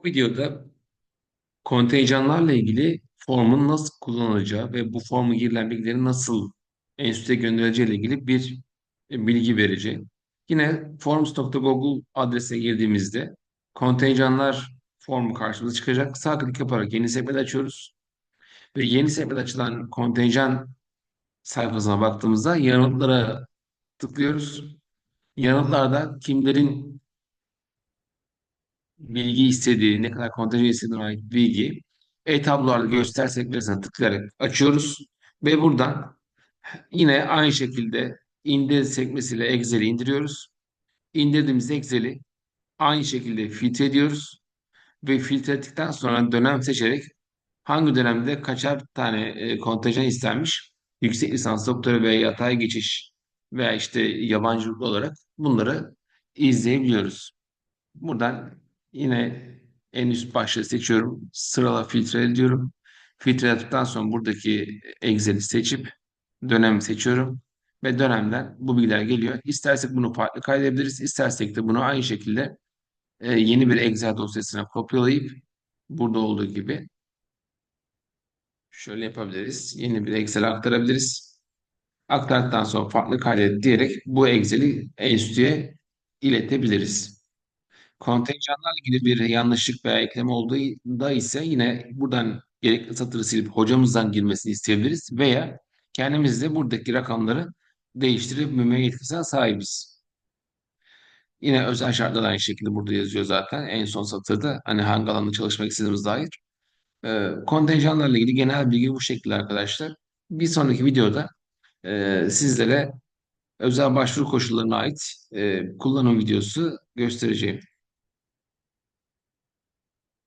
Bu videoda kontenjanlarla ilgili formun nasıl kullanılacağı ve bu formu girilen bilgilerin nasıl enstitüye gönderileceği ile ilgili bir e, bilgi vereceğim. Yine forms.google adresine girdiğimizde kontenjanlar formu karşımıza çıkacak. Sağ klik yaparak yeni sekme açıyoruz. Ve yeni sekmede açılan kontenjan sayfasına baktığımızda yanıtlara tıklıyoruz. Yanıtlarda kimlerin bilgi istediği, ne kadar kontenjan istediğine ait bilgi e-tablolarda göster sekmesine tıklayarak açıyoruz ve buradan yine aynı şekilde indir sekmesiyle Excel'i indiriyoruz. İndirdiğimiz Excel'i aynı şekilde filtre ediyoruz ve filtre ettikten sonra dönem seçerek hangi dönemde kaçar tane e, kontenjan istenmiş yüksek lisans doktora veya yatay geçiş veya işte yabancılık olarak bunları izleyebiliyoruz. Buradan yine en üst başlığı seçiyorum. Sırala filtre ediyorum. Filtreledikten sonra buradaki Excel'i seçip dönem seçiyorum. Ve dönemden bu bilgiler geliyor. İstersek bunu farklı kaydedebiliriz. İstersek de bunu aynı şekilde e, yeni bir Excel dosyasına kopyalayıp burada olduğu gibi şöyle yapabiliriz. Yeni bir Excel'e aktarabiliriz. Aktardıktan sonra farklı kaydet diyerek bu Excel'i enstitüye iletebiliriz. Kontenjanlarla ilgili bir yanlışlık veya ekleme olduğunda ise yine buradan gerekli satırı silip hocamızdan girmesini isteyebiliriz veya kendimiz de buradaki rakamları değiştirebilme yetkisine sahibiz. Yine özel şartlar aynı şekilde burada yazıyor zaten. En son satırda hani hangi alanda çalışmak istediğimiz dair. Ee, kontenjanlarla ilgili genel bilgi bu şekilde arkadaşlar. Bir sonraki videoda e, sizlere özel başvuru koşullarına ait e, kullanım videosu göstereceğim.